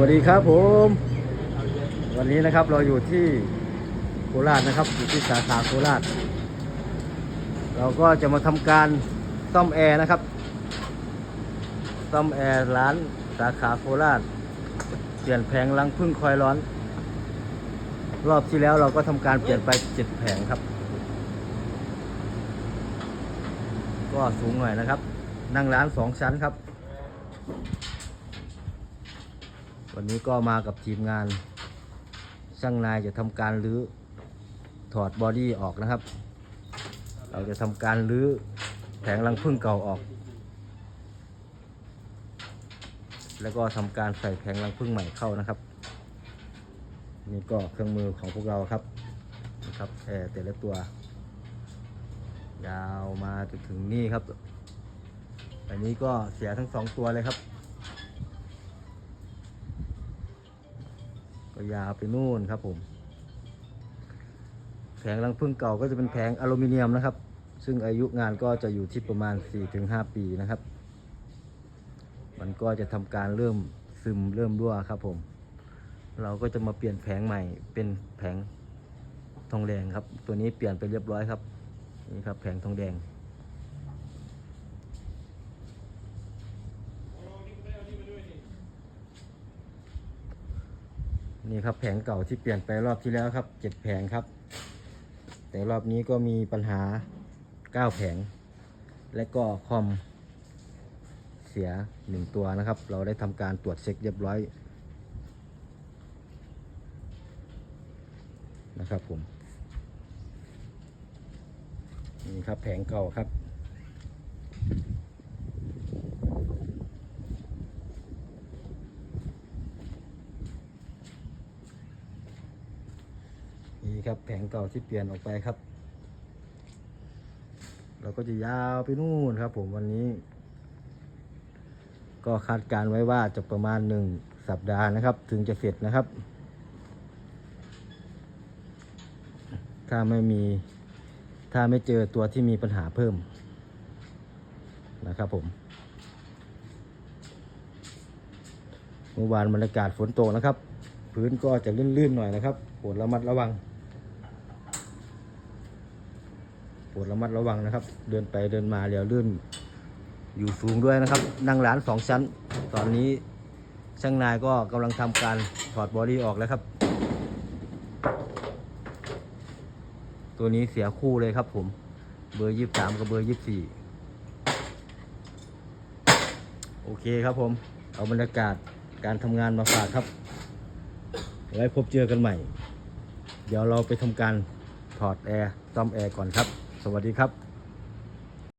วัสดีครับผม วันนี้นะครับเราอยู่ที่โคราชนะครับ อยู่ที่สาขาโคราช เราก็จะมาทำการซ่อมแอร์นะครับ ซ่อมแอร์ร้านสาขาโคราช เปลี่ยนแผงรังพึ่งคอยร้อน รอบที่แล้วเราก็ทำการเปลี่ยนไปเจ็ดแผงครับ ก็สูงหน่อยนะครับ นั่งร้านสองชั้นครับ วันนี้ก็มากับทีมงานช่างนายจะทำการรื้อถอดบอดี้ออกนะครับ เราจะทำการรื้อแผงรังพึ่งเก่าออก แล้วก็ทำการใส่แผงรังพึ่งใหม่เข้านะครับ นี่ก็เครื่องมือของพวกเราครับนะครับแอร์แต่ละตัว ยาวมาจนถึงนี่ครับ อันนี้ก็เสียทั้งสองตัวเลยครับ ก็ยาวไปนู่นครับผม แผงรังพึ่งเก่าก็จะเป็นแผงอลูมิเนียมนะครับ ซึ่งอายุงานก็จะอยู่ที่ประมาณ 4-5 ปีนะครับ มันก็จะทำการเริ่มซึมเริ่มรั่วครับผม เราก็จะมาเปลี่ยนแผงใหม่เป็นแผงทองแดงครับ ตัวนี้เปลี่ยนไปเรียบร้อยครับ นี่ครับแผงทองแดง นี่ครับแผงเก่าที่เปลี่ยนไปรอบที่แล้วครับเจ็ดแผงครับ แต่รอบนี้ก็มีปัญหาเก้าแผง และก็คอมเสียหนึ่งตัวนะครับ เราได้ทำการตรวจเช็คเรียบร้อยนะครับผมนี่ครับแผงเก่าครับ นี่ครับแผงเก่าที่เปลี่ยนออกไปครับ เราก็จะยาวไปนู่นครับ ผมวันนี้ ก็คาดการไว้ว่าจะประมาณหนึ่งสัปดาห์นะครับ ถึงจะเสร็จนะครับ ถ้าไม่มีถ้าไม่เจอตัวที่มีปัญหาเพิ่มนะครับผมเมื่อวานบรรยากาศฝนตกนะครับ พื้นก็จะลื่นๆหน่อยนะครับโปรดระมัดระวังโปรดระมัดระวังนะครับ เดินไปเดินมาเดี๋ยวลื่น อยู่สูงด้วยนะครับ นั่งร้านสองชั้น ตอนนี้ช่างนายก็กำลังทำการถอดบอดี้ออกแล้วครับ ตัวนี้เสียคู่เลยครับผม เบอร์ยี่สามกับเบอร์ยี่สี่โอเคครับผม เอาบรรยากาศการทำงานมาฝากครับ ไว้พบเจอกันใหม่ เดี๋ยวเราไปทำการถอดแอร์ซ่อมแอร์ก่อนครับ สวัสดีครับ